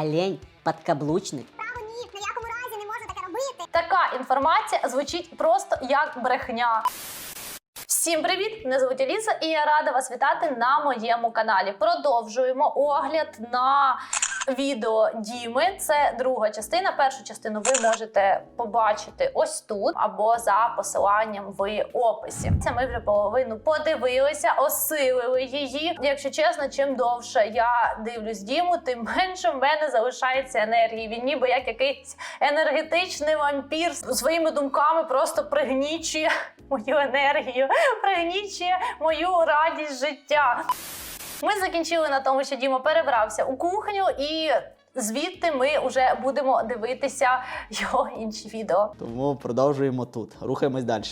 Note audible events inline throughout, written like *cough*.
олень, подкаблучник. Право ні, на якому разі не можна таке робити. Така інформація звучить просто як брехня. Всім привіт! Мене звуть Аліса, і я рада вас вітати на моєму каналі. Продовжуємо огляд на відео Діми. Це друга частина. Першу частину ви можете побачити ось тут або за посиланням в описі. Це ми вже половину подивилися, осилили її. Якщо чесно, чим довше я дивлюсь Діму, тим менше в мене залишається енергії. Він ніби як якийсь енергетичний вампір своїми думками просто пригнічує мою енергію, пригнічує мою радість життя. Ми закінчили на тому, що Діма перебрався у кухню, і звідти ми вже будемо дивитися його інші відео. Тому продовжуємо тут. Рухаємось далі.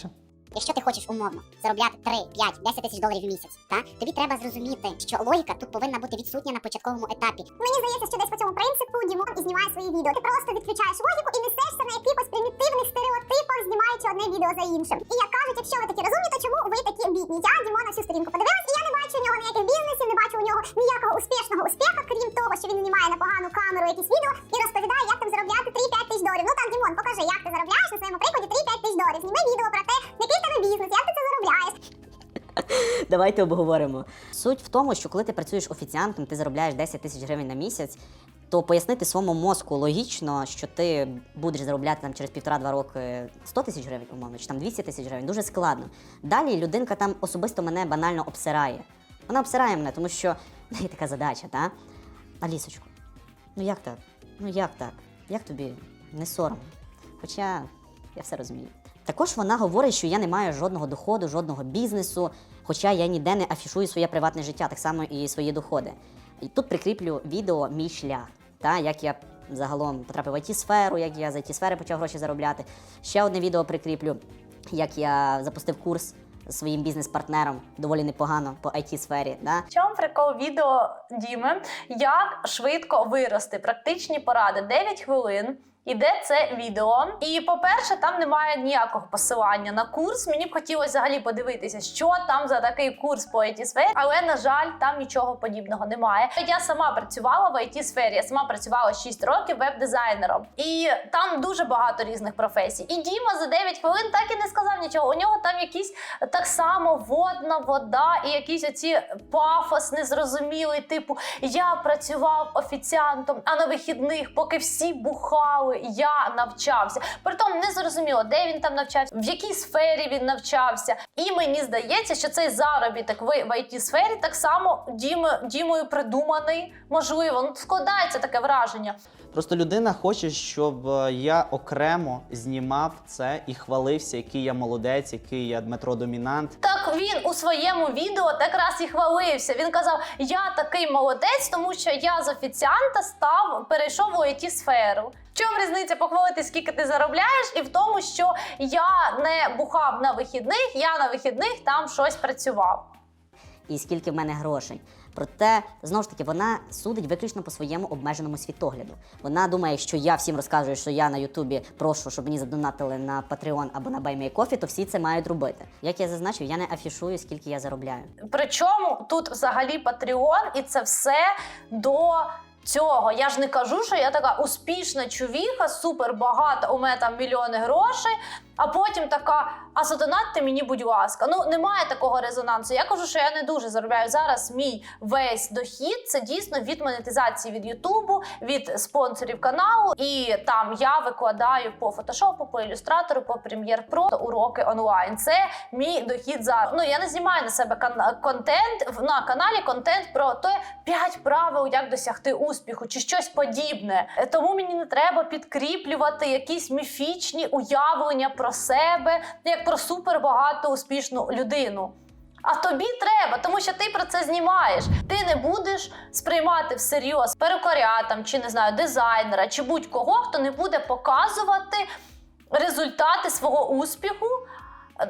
Якщо ти хочеш умовно заробляти 3, 5, 10 тисяч доларів в місяць, та тобі треба зрозуміти, що логіка тут повинна бути відсутня на початковому етапі. Мені здається, що десь по цьому принципу Дімон і знімає свої відео. Ти просто відключаєш логіку і несешся на якихось примітивних стереотипах, знімаючи одне відео за іншим. І як кажуть, якщо ви такі розумні, то чому ви такі бідні? Я Дімона всю сторінку подивилась, і я не бачу у нього ніяких бізнесів, не бачу у нього ніякого успішного успіху, крім того, що він знімає на погану камеру якісь відео і розповідає, як там заробляти 3-5 тисяч доларів. Ну так, Дімон, покажи, як ти заробляєш на своєму прикладі 3-5 тисяч доларів. Зніми відео про те, який тебе бізнес, як ти це заробляєш. *laughs* Давайте обговоримо. Суть в тому, що коли ти працюєш офіціантом, ти заробляєш 10 тисяч гривень на місяць, то пояснити своєму мозку логічно, що ти будеш заробляти там через півтора-два роки 100 тисяч гривень, умовно, чи там 200 тисяч гривень, дуже складно. Далі людинка там особисто мене банально обсирає. Вона обсирає мене, тому що в неї така задача, та? Алісочку, ну як так? Ну як так? Як тобі не соромно? Хоча я все розумію. Також вона говорить, що я не маю жодного доходу, жодного бізнесу, хоча я ніде не афішую своє приватне життя, так само і свої доходи. І тут прикріплю відео Мій шлях, та як я загалом потрапив в it сферу як я з it сфери почав гроші заробляти. Ще одне відео прикріплю, як я запустив курс своїм бізнес-партнером доволі непогано по it сфері Да? Чому прикол відео Діми? Як швидко вирости? Практичні поради 9 хвилин. Іде це відео, і по-перше, там немає ніякого посилання на курс. Мені б хотілося взагалі подивитися, що там за такий курс по it сфері, але на жаль, там нічого подібного немає. Я сама працювала в it сфері, я сама працювала 6 років веб-дизайнером, і там дуже багато різних професій. І Діма за 9 хвилин так і не сказав нічого. У нього там якісь так само водна вода і якісь оці пафос незрозумілий, типу я працював офіціантом, а на вихідних, поки всі бухали, я навчався. Притом не зрозуміло, де він там навчався, в якій сфері він навчався. І мені здається, що цей заробіток в, it сфері так само Дім, Дімою придуманий. Можливо, ну складається таке враження. Просто людина хоче, щоб е, я окремо знімав це і хвалився, який я молодець, який я Дмитро Домінант. Так він у своєму відео якраз і хвалився. Він казав: Я такий молодець, тому що я з офіціанта став перейшов у it сферу. В чому різниця похвалити, скільки ти заробляєш, і в тому, що я не бухав на вихідних, я на вихідних там щось працював. і скільки в мене грошей. Проте, знову ж таки, вона судить виключно по своєму обмеженому світогляду. Вона думає, що я всім розказую, що я на Ютубі прошу, щоб мені задонатили на Patreon або на Buy Me a Coffee, то всі це мають робити. Як я зазначив, я не афішую, скільки я заробляю. Причому тут взагалі Patreon, і це все до. Цього я ж не кажу, що я така успішна чувіха, супер багата, у мене там мільйони грошей, а потім така, а задонатьте мені, будь ласка. Ну немає такого резонансу. Я кажу, що я не дуже заробляю зараз. Мій весь дохід це дійсно від монетизації від Ютубу, від спонсорів каналу. І там я викладаю по фотошопу, по ілюстратору, по Pro уроки онлайн. Це мій дохід зараз. Ну я не знімаю на себе контент на каналі. Контент про те 5 правил, як досягти успіху, чи щось подібне. Тому мені не треба підкріплювати якісь міфічні уявлення про себе, як про супербагату успішну людину. А тобі треба, тому що ти про це знімаєш. Ти не будеш сприймати всерйоз перукаря там, чи не знаю, дизайнера, чи будь-кого, хто не буде показувати результати свого успіху,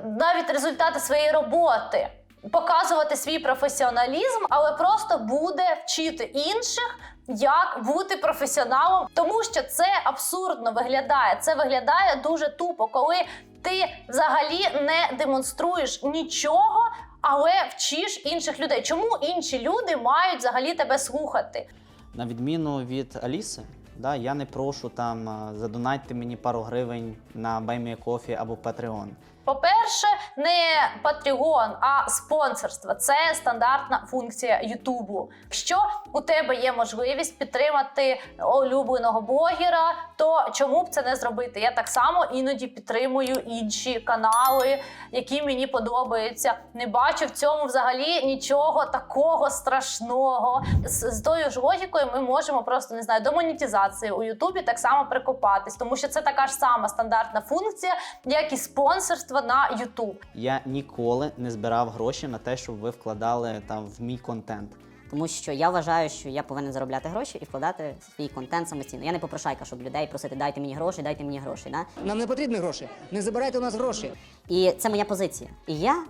навіть результати своєї роботи, показувати свій професіоналізм, але просто буде вчити інших. Як бути професіоналом, тому що це абсурдно виглядає. Це виглядає дуже тупо, коли ти взагалі не демонструєш нічого, але вчиш інших людей. Чому інші люди мають взагалі тебе слухати? На відміну від Аліси, да, я не прошу там а, задонатьте мені пару гривень на BuyMeACoffee або Patreon. По-перше, не Patreon, а спонсорство. Це стандартна функція Ютубу. Якщо у тебе є можливість підтримати улюбленого блогера, то чому б це не зробити? Я так само іноді підтримую інші канали, які мені подобаються. Не бачу в цьому взагалі нічого такого страшного. З, з тою ж логікою ми можемо просто не знаю до монетизації у Ютубі так само прикопатись, тому що це така ж сама стандартна функція, як і спонсорство на Ютуб. Я ніколи не збирав гроші на те, щоб ви вкладали там в мій контент. Тому що я вважаю, що я повинен заробляти гроші і вкладати свій контент самостійно. Я не попрошайка, щоб людей просити дайте мені гроші, дайте мені гроші. Да? Нам не потрібні гроші. Не забирайте у нас гроші. І це моя позиція. І я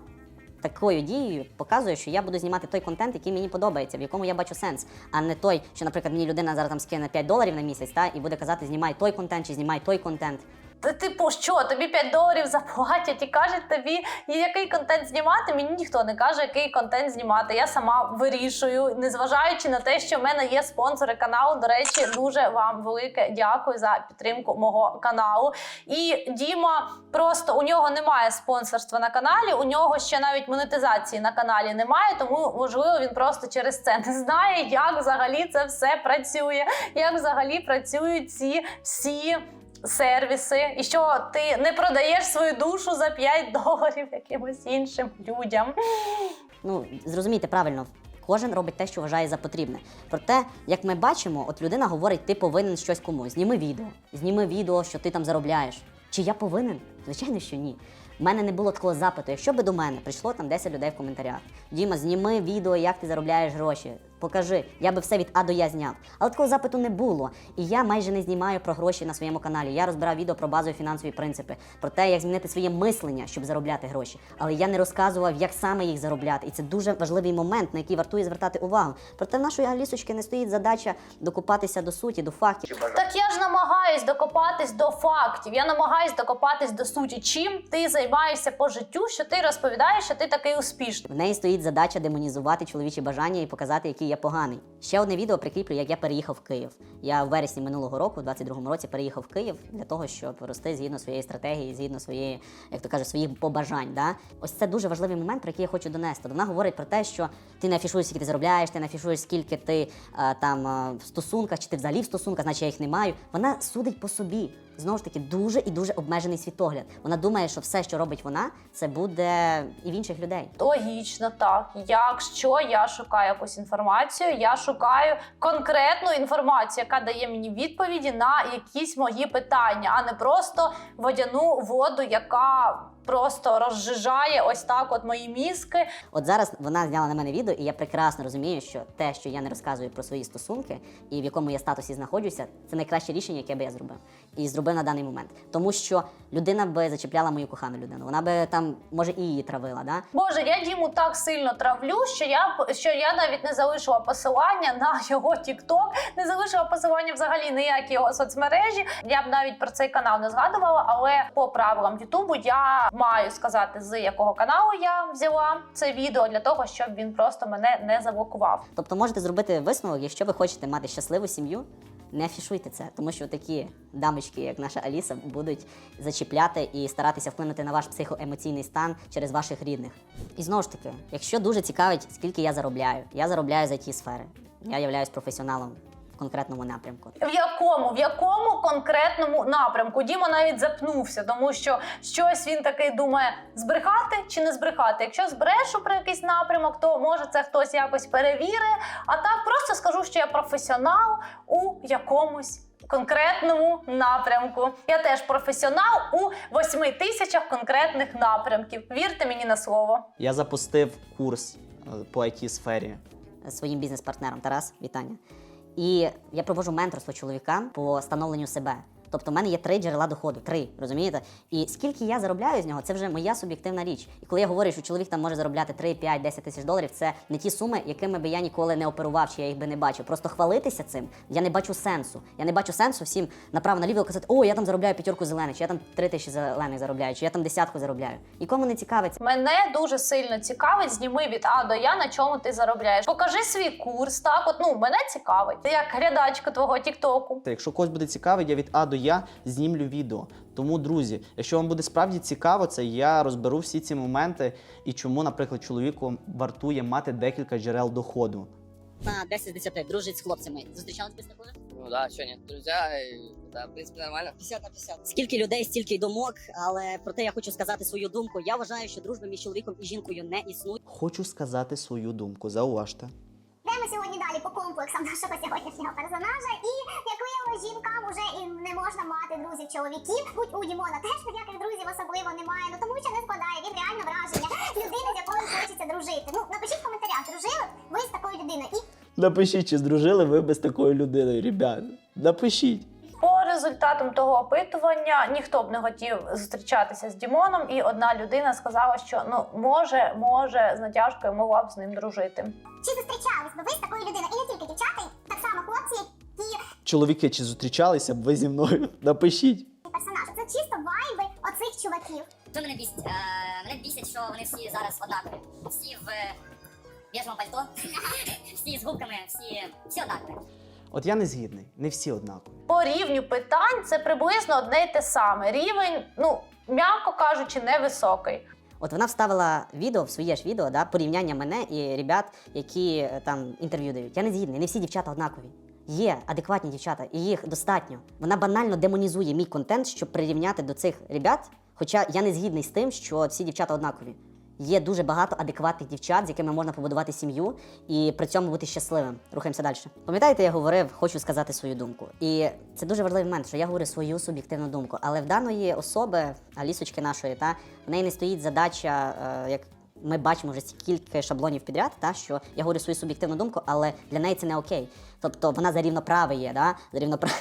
такою дією показую, що я буду знімати той контент, який мені подобається, в якому я бачу сенс, а не той, що, наприклад, мені людина зараз там скине 5 доларів на місяць, та і буде казати, знімай той контент чи знімай той контент. Та типу, що тобі 5 доларів заплатять і кажуть тобі, який контент знімати. Мені ніхто не каже, який контент знімати. Я сама вирішую, незважаючи на те, що в мене є спонсори каналу. До речі, дуже вам велике дякую за підтримку мого каналу. І Діма просто у нього немає спонсорства на каналі. У нього ще навіть монетизації на каналі немає, тому можливо він просто через це не знає, як взагалі це все працює, як взагалі працюють ці всі сервіси, і що ти не продаєш свою душу за 5 доларів якимось іншим людям. Ну, зрозумійте правильно, кожен робить те, що вважає за потрібне. Проте, як ми бачимо, от людина говорить, ти повинен щось комусь. Зніми відео, зніми відео, що ти там заробляєш. Чи я повинен? Звичайно, що ні. У мене не було такого запиту. Якщо би до мене прийшло там 10 людей в коментарях. Діма, зніми відео, як ти заробляєш гроші. Покажи, я би все від А до Я зняв. Але такого запиту не було. І я майже не знімаю про гроші на своєму каналі. Я розбирав відео про базові фінансові принципи, про те, як змінити своє мислення, щоб заробляти гроші. Але я не розказував, як саме їх заробляти. І це дуже важливий момент, на який вартує звертати увагу. Проте в нашої Алісочки не стоїть задача докупатися до суті, до фактів. Так я ж намагаюсь докопатись до фактів. Я намагаюсь докопатись до суті. Чим ти займаєшся по життю, що ти розповідаєш, що ти такий успішний. В неї стоїть задача демонізувати чоловічі бажання і показати, який я поганий. Ще одне відео прикріплю, як я переїхав в Київ. Я в вересні минулого року, в 22-му році, переїхав в Київ для того, щоб рости згідно своєї стратегії, згідно своєї, як то кажуть, своїх побажань. Да? Ось це дуже важливий момент, про який я хочу донести. Вона говорить про те, що ти не афішуєш, скільки ти заробляєш, ти не афішуєш, скільки ти а, там а, в стосунках, чи ти взагалі в стосунках, значить я їх не маю. Вона судить по собі. Знову ж таки, дуже і дуже обмежений світогляд. Вона думає, що все, що робить вона, це буде і в інших людей. Логічно, так. Якщо я шукаю якусь інформацію, я шукаю конкретну інформацію, яка дає мені відповіді на якісь мої питання, а не просто водяну воду, яка просто розжижає ось так, от мої мізки. От зараз вона зняла на мене відео, і я прекрасно розумію, що те, що я не розказую про свої стосунки і в якому я статусі знаходжуся, це найкраще рішення, яке би я зробив. І зробив на даний момент. Тому що людина би зачепляла мою кохану людину. Вона би там, може, і її травила. Да? Боже, я Діму так сильно травлю, що я що я навіть не залишила посилання на його TikTok, не залишила посилання взагалі ніякі його соцмережі. Я б навіть про цей канал не згадувала, але по правилам Ютубу я маю сказати, з якого каналу я взяла це відео для того, щоб він просто мене не заблокував. Тобто можете зробити висновок, якщо ви хочете мати щасливу сім'ю. Не афішуйте це, тому що такі дамочки, як наша Аліса, будуть зачіпляти і старатися вплинути на ваш психоемоційний стан через ваших рідних. І знову ж таки, якщо дуже цікавить, скільки я заробляю, я заробляю за ті сфери. Я являюсь професіоналом в конкретному напрямку. В якому в якому конкретному напрямку Діма навіть запнувся, тому що щось він такий думає: збрехати чи не збрехати. Якщо збрешу про якийсь напрямок, то може це хтось якось перевірить. А так просто скажу, що я професіонал у якомусь. Конкретному напрямку. Я теж професіонал у восьми тисячах конкретних напрямків. Вірте мені на слово. Я запустив курс е, по it сфері своїм бізнес-партнером Тарас, вітання. І я провожу менторство чоловікам по становленню себе. Тобто в мене є три джерела доходу, три, розумієте? І скільки я заробляю з нього, це вже моя суб'єктивна річ. І коли я говорю, що чоловік там може заробляти 3, 5, 10 тисяч доларів, це не ті суми, якими би я ніколи не оперував, чи я їх би не бачив. Просто хвалитися цим я не бачу сенсу. Я не бачу сенсу всім направо наліво казати, о, я там заробляю п'ятерку зелених, чи я там три тисячі зелених заробляю, чи я там десятку заробляю. Нікому не цікавиться. Мене дуже сильно цікавить, зніми від А до Я, на чому ти заробляєш. Покажи свій курс. Так, от ну мене цікавить. Ти як глядачка твого Тіктоку. Якщо когось буде цікаво, я від А до Я знімлю відео. Тому, друзі, якщо вам буде справді цікаво, це я розберу всі ці моменти і чому, наприклад, чоловіку вартує мати декілька джерел доходу. На 10 з 10 дружить з хлопцями. Зустрічались з такою? Ну да, что нет, друзья, и, да, в принципе, нормально. 50 на 50. Скільки людей, стільки й думок, але проте я хочу сказати свою думку. Я вважаю, що дружби між чоловіком і жінкою не існує. Хочу сказати свою думку. Зауважте. Йдемо сьогодні далі по комплексам нашого сьогоднішнього персонажа. І як виявилось, жінкам уже і не можна мати друзів чоловіків. Будь у Дімона теж ніяких друзів особливо немає. Ну тому що не складає він реально враження людини, з якою хочеться дружити. Ну напишіть в коментарях, дружили ви з такою людиною. І Напишіть, чи здружили ви би з такою людиною, ребят. Напишіть. По результатам того опитування ніхто б не хотів зустрічатися з Дімоном, і одна людина сказала, що ну може, може з натяжкою могла б з ним дружити. чи зустрічались би ви з такою людиною? І не тільки дівчата, так само хлопці, Чоловіки, чи зустрічалися б ви зі мною? *laughs* Напишіть. персонажі. Це чисто вайби оцих чуваків. Що мене бісить? Е, мене бісить, що вони всі зараз однакові. Всі в е, біжому пальто, *laughs* всі з губками, всі, всі однакові. От я не згідний, не всі однакові. По рівню питань це приблизно одне й те саме. Рівень, ну м'яко кажучи, невисокий. От вона вставила відео в своє ж відео, да, порівняння мене і ребят, які е, там інтерв'ю дають. Я не згідний, не всі дівчата однакові. Є адекватні дівчата, і їх достатньо. Вона банально демонізує мій контент, щоб прирівняти до цих ребят. Хоча я не згідний з тим, що всі дівчата однакові. Є дуже багато адекватних дівчат, з якими можна побудувати сім'ю і при цьому бути щасливим. Рухаємося далі. Пам'ятаєте, я говорив, хочу сказати свою думку. І це дуже важливий момент, що я говорю свою суб'єктивну думку. Але в даної особи, Алісочки нашої, та в неї не стоїть задача, е, як ми бачимо вже кілька шаблонів підряд, та що я говорю свою суб'єктивну думку, але для неї це не окей. Тобто вона за рівноправе є, да? за рівноправе.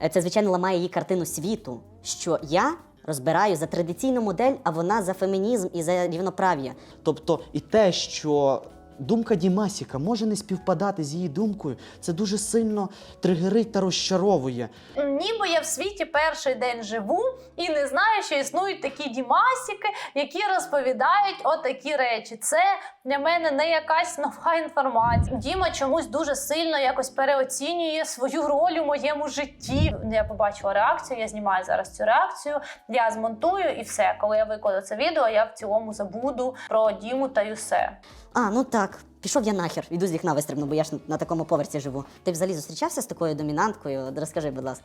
*laughs* Це, звичайно, ламає її картину світу, що я розбираю за традиційну модель, а вона за фемінізм і за рівноправ'я. Тобто, і те, що думка Дімасіка може не співпадати з її думкою, це дуже сильно тригерить та розчаровує. Ніби я в світі перший день живу і не знаю, що існують такі дімасіки, які розповідають отакі речі. Це для мене не якась нова інформація. Діма чомусь дуже сильно якось переоцінює свою роль у моєму житті. Я побачила реакцію, я знімаю зараз цю реакцію, я змонтую і все. Коли я викладу це відео, я в цілому забуду про Діму та Юсе. А, ну так, пішов я нахер, іду з вікна вистрибну, бо я ж на такому поверсі живу. Ти взагалі зустрічався з такою домінанткою? Розкажи, будь ласка.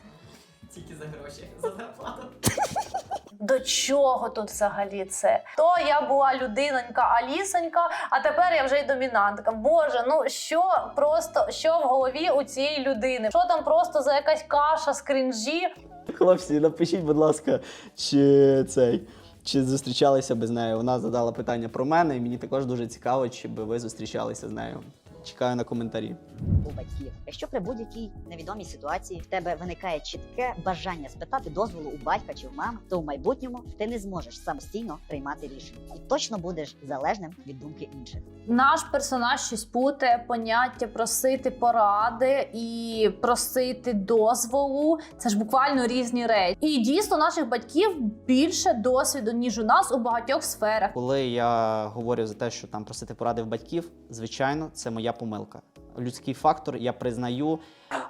тільки за гроші запало. *laughs* До чого тут взагалі це? То я була людинонька, Алісонька, а тепер я вже й домінантка. Боже, ну що просто що в голові у цієї людини? Що там просто за якась каша з крінжі? Хлопці, напишіть, будь ласка, чи цей. Чи зустрічалися би з нею? Вона задала питання про мене, і мені також дуже цікаво, чи би ви зустрічалися з нею. Чекаю на коментарі. у батьків. Якщо при будь-якій невідомій ситуації в тебе виникає чітке бажання спитати дозволу у батька чи в мами, то в майбутньому ти не зможеш самостійно приймати рішення і точно будеш залежним від думки інших. Наш персонаж щось путає поняття просити поради і просити дозволу. Це ж буквально різні речі. І дійсно наших батьків більше досвіду ніж у нас у багатьох сферах. Коли я говорю за те, що там просити поради в батьків, звичайно, це моя помилка. Людський фактор, я признаю.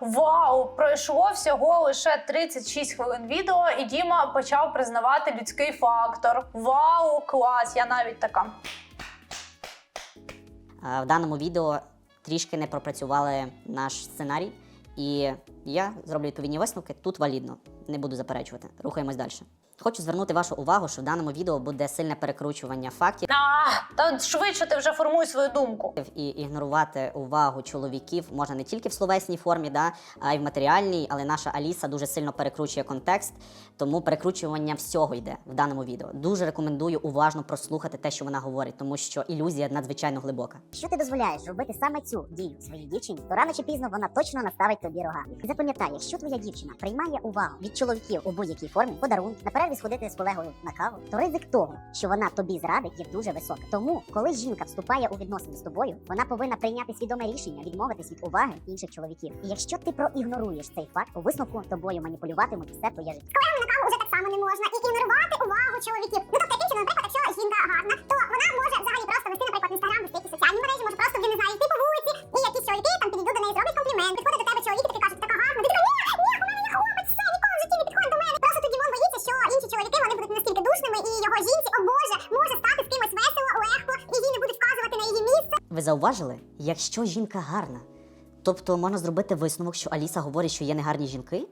Вау! Пройшло всього лише 36 хвилин відео, і Діма почав признавати людський фактор. Вау, клас! Я навіть така. В даному відео трішки не пропрацювали наш сценарій, і я зроблю відповідні висновки. Тут валідно, не буду заперечувати. Рухаємось далі. Хочу звернути вашу увагу, що в даному відео буде сильне перекручування фактів А, та швидше ти вже формуй свою думку. і ігнорувати увагу чоловіків можна не тільки в словесній формі, да, а й в матеріальній, але наша Аліса дуже сильно перекручує контекст, тому перекручування всього йде в даному відео. Дуже рекомендую уважно прослухати те, що вона говорить, тому що ілюзія надзвичайно глибока. Якщо ти дозволяєш робити саме цю дію своїй дівчині, то рано чи пізно вона точно наставить тобі рога. І запам'ятай, якщо твоя дівчина приймає увагу від чоловіків у будь-якій формі, подарунок, на перерві сходити з колегою на каву, то ризик того, що вона тобі зрадить, є дуже високий. Тому, коли жінка вступає у відносини з тобою, вона повинна прийняти свідоме рішення відмовитись від уваги інших чоловіків. І якщо ти проігноруєш цей факт, у висновку тобою маніпулюватимуть все твоє життя. Колегам на каву вже так само не можна і ігнорувати увагу чоловіків. Ну тобто, яким наприклад, якщо жінка гарна, то вона може взагалі просто вести, наприклад, інстаграм, вести якісь соціальні мережі, може просто не знаю, йти по вулиці, і якісь чоловіки там підійдуть до неї, зроблять комплімент, підходить до тебе чоловік, і ти кажеш, що інші чоловіки вони будуть настільки душними, і його жінці, о боже, може стати з кимось весело, легко, і їй не будуть вказувати на її місце. Ви зауважили, якщо жінка гарна, тобто можна зробити висновок, що Аліса говорить, що є негарні жінки?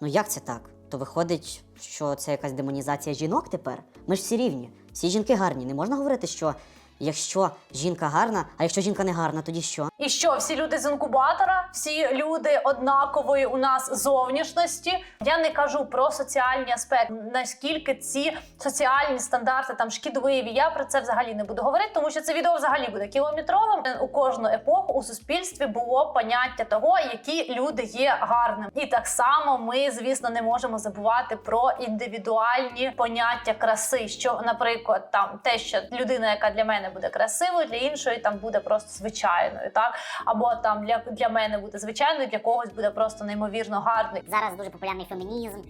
Ну як це так? То виходить, що це якась демонізація жінок тепер? Ми ж всі рівні, всі жінки гарні. Не можна говорити, що якщо жінка гарна, а якщо жінка не гарна, тоді що? І що, всі люди з інкубатора, всі люди однакової у нас зовнішності. Я не кажу про соціальні аспекти, наскільки ці соціальні стандарти там шкідливі. Я про це взагалі не буду говорити, тому що це відео взагалі буде кілометровим. У кожну епоху у суспільстві було поняття того, які люди є гарними. І так само ми, звісно, не можемо забувати про індивідуальні поняття краси. Що, наприклад, там те, що людина, яка для мене буде красивою, для іншої там буде просто звичайною, так або там для, для мене буде звичайною, для когось буде просто неймовірно гарною. Зараз дуже популярний фемінізм.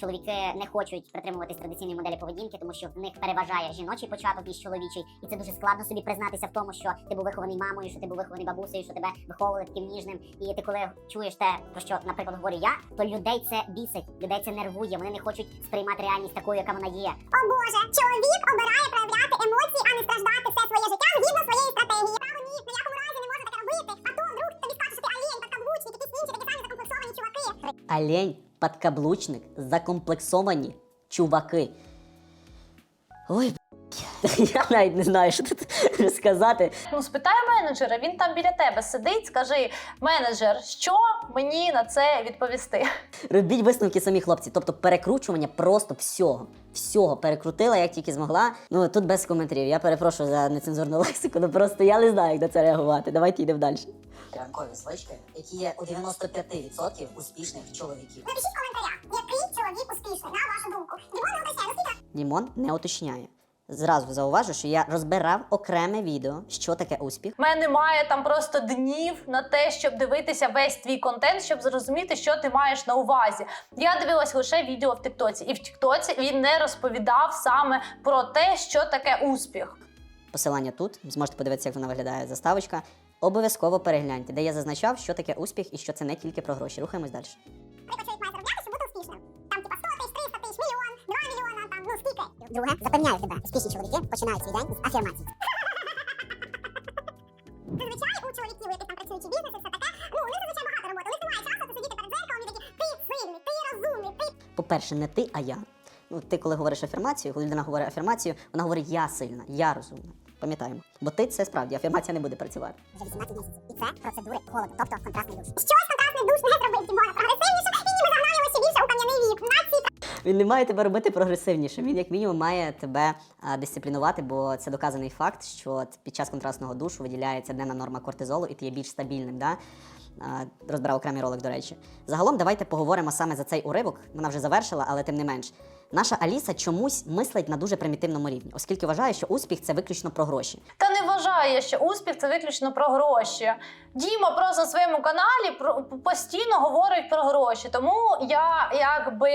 Чоловіки не хочуть притримуватись традиційної моделі поведінки, тому що в них переважає жіночий початок ніж чоловічий, і це дуже складно собі признатися в тому, що ти був вихований мамою, що ти був вихований бабусею, що тебе виховували таким ніжним. І ти, коли чуєш те, про що, наприклад, говорю я, то людей це бісить, людей це нервує. Вони не хочуть сприймати реальність такою, яка вона є. О Боже, чоловік обирає проявляти емоції, а не страждати все своє життя згідно своєї стратегії. Право ні, в якому разі не можна таке робити. А то вдруг тобі скажуть, що ти алєн, подкаблучник, якісь інші такі самі закомплексовані чуваки. Олень, подкаблучник, закомплексовані чуваки. Ой, *laughs* я навіть не знаю, що тут сказати. Ну, спитай менеджера, він там біля тебе сидить. Скажи, менеджер, що мені на це відповісти? Робіть висновки самі хлопці, тобто перекручування просто всього. Всього перекрутила, як тільки змогла. Ну тут без коментарів. Я перепрошую за нецензурну *laughs* лексику, ну просто я не знаю, як на це реагувати. Давайте йдемо далі. Ранкові звички, які є у 95% успішних чоловіків. Напишіть в коментарях, який чоловік успішний, на вашу думку. Дімон не уточняє, наскільки Дімон не уточняє. Зразу зауважу, що я розбирав окреме відео, що таке успіх. У мене немає там просто днів на те, щоб дивитися весь твій контент, щоб зрозуміти, що ти маєш на увазі. Я дивилась лише відео в Тіктоці, і в Тіктоці він не розповідав саме про те, що таке успіх. Посилання тут, зможете подивитися, як вона виглядає заставочка. Обов'язково перегляньте, де я зазначав, що таке успіх і що це не тільки про гроші. Рухаємось далі. Друге, запевняю тебе, успішні чоловіки починають свій день з афірмацій. Зазвичай у чоловіків, які там працюють у бізнесі, все таке, ну, у них зазвичай багато роботи. У них немає часу сидіти перед зеркалом і такі, ти сильний, ти розумний, ти По-перше, не ти, а я. Ну, ти, коли говориш афірмацію, коли людина говорить афірмацію, вона говорить я сильна, я розумна. Пам'ятаємо. Бо ти це справді, афірмація не буде працювати. вже 18 місяців. І це процедури холоду, тобто контрастний душ. Щось контрастний душ не зробив, Дімона, прогресивніше, Він не має тебе робити прогресивнішим. Він, як мінімум, має тебе дисциплінувати, бо це доказаний факт, що під час контрастного душу виділяється денна норма кортизолу, і ти є більш стабільним. Да? Розбирав окремий ролик, до речі. Загалом, давайте поговоримо саме за цей уривок. Вона вже завершила, але тим не менш. Наша Аліса чомусь мислить на дуже примітивному рівні, оскільки вважає, що успіх це виключно про гроші. Та не вважає, що успіх це виключно про гроші. Діма просто на своєму каналі про- постійно говорить про гроші. Тому я якби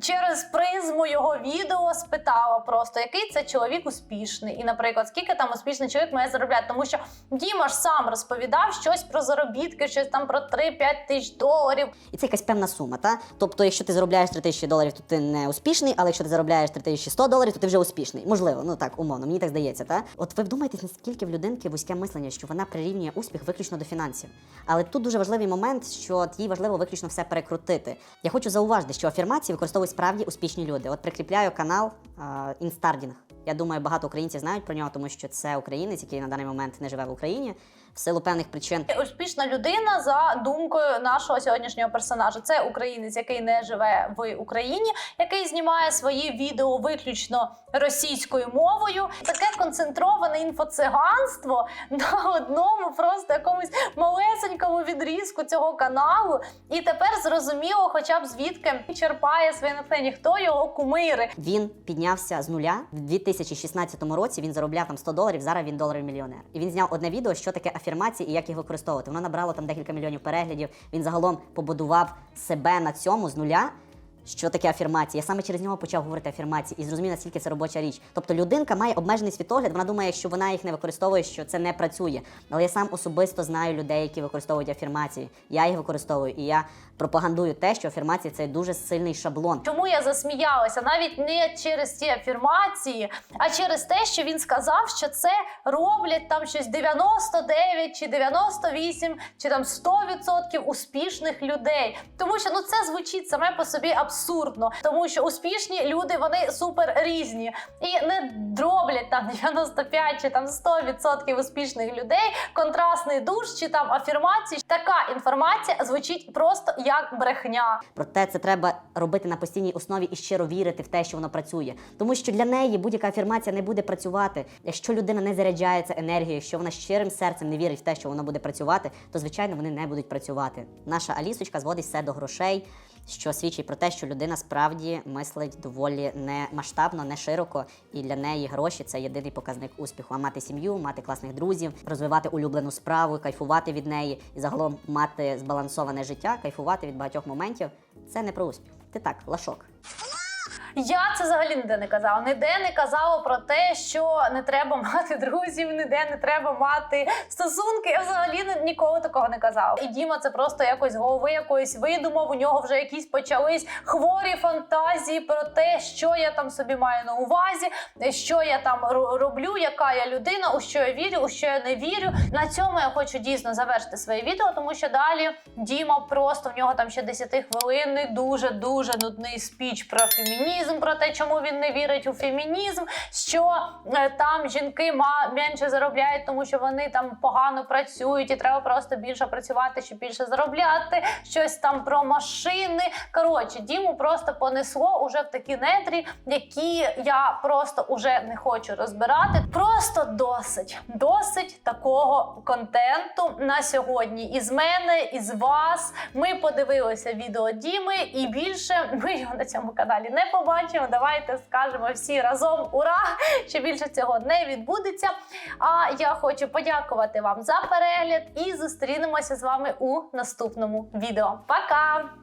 через призму його відео спитала просто, який це чоловік успішний. І, наприклад, скільки там успішний чоловік має заробляти. Тому що Діма ж сам розповідав щось про заробітки, щось там про 3-5 тисяч доларів. І це якась певна сума, та? Тобто, якщо ти заробляєш 3 тисячі доларів, то ти не успішний. Успішний, але якщо ти заробляєш 3100 доларів, то ти вже успішний. Можливо, ну так, умовно, мені так здається, та? От ви вдумайтесь, наскільки в людинки вузьке мислення, що вона прирівнює успіх виключно до фінансів. Але тут дуже важливий момент, що от їй важливо виключно все перекрутити. Я хочу зауважити, що афірмації використовують справді успішні люди. От прикріпляю канал Інстардінг. Я думаю, багато українців знають про нього, тому що це українець, який на даний момент не живе в Україні в силу певних причин. Успішна людина за думкою нашого сьогоднішнього персонажа. Це українець, який не живе в Україні, який знімає свої відео виключно російською мовою. Таке концентроване інфоциганство на одному просто якомусь малесенькому відрізку цього каналу. І тепер зрозуміло, хоча б звідки черпає своє натхнення, хто його кумири. Він піднявся з нуля в 2016 році. Він заробляв там 100 доларів. Зараз він доларів мільйонер. І він зняв одне відео, що таке афірмації і як їх використовувати. Воно набрало там декілька мільйонів переглядів. Він загалом побудував себе на цьому з нуля. Що таке афірмації? Я саме через нього почав говорити афірмації і зрозумів, наскільки це робоча річ. Тобто людинка має обмежений світогляд, вона думає, що вона їх не використовує, що це не працює. Але я сам особисто знаю людей, які використовують афірмації. Я їх використовую, і я пропагандую те, що афірмації це дуже сильний шаблон. Чому я засміялася? Навіть не через ті афірмації, а через те, що він сказав, що це роблять там щось 99 чи 98 чи там 100% успішних людей. Тому що ну це звучить саме по собі абсурдно, тому що успішні люди вони супер різні і не дроблять там 95 чи там 100% успішних людей, контрастний душ чи там афірмації. Така інформація звучить просто як брехня. Проте це треба робити на постійній основі і щиро вірити в те, що воно працює. Тому що для неї будь-яка афірмація не буде працювати. Якщо людина не заряджається енергією, якщо вона щирим серцем не вірить в те, що воно буде працювати, то звичайно вони не будуть працювати. Наша Алісочка зводить все до грошей. Що свідчить про те, що людина справді мислить доволі не масштабно, не широко, і для неї гроші це єдиний показник успіху. А мати сім'ю, мати класних друзів, розвивати улюблену справу, кайфувати від неї і загалом мати збалансоване життя, кайфувати від багатьох моментів це не про успіх. Ти так, лашок. Я це взагалі ніде не казала. Ніде не казала про те, що не треба мати друзів, ніде не треба мати стосунки. Я взагалі ні- ніколи такого не казала. І Діма це просто якось голови якоїсь видумав. У нього вже якісь почались хворі фантазії про те, що я там собі маю на увазі, що я там роблю, яка я людина, у що я вірю, у що я не вірю. На цьому я хочу дійсно завершити своє відео, тому що далі Діма просто в нього там ще 10 хвилинний, дуже дуже нудний спіч про фемінізм, про те, чому він не вірить у фемінізм, що е, там жінки менше заробляють, тому що вони там погано працюють, і треба просто більше працювати, щоб більше заробляти. Щось там про машини. Коротше, Діму просто понесло уже в такі нетрі, які я просто уже не хочу розбирати. Просто досить, досить такого контенту на сьогодні. Із мене, із вас. Ми подивилися відео Діми, і більше ми його на цьому каналі не побачимо. Давайте скажемо всі разом ура! Що більше цього не відбудеться. А я хочу подякувати вам за перегляд і зустрінемося з вами у наступному відео. Пока!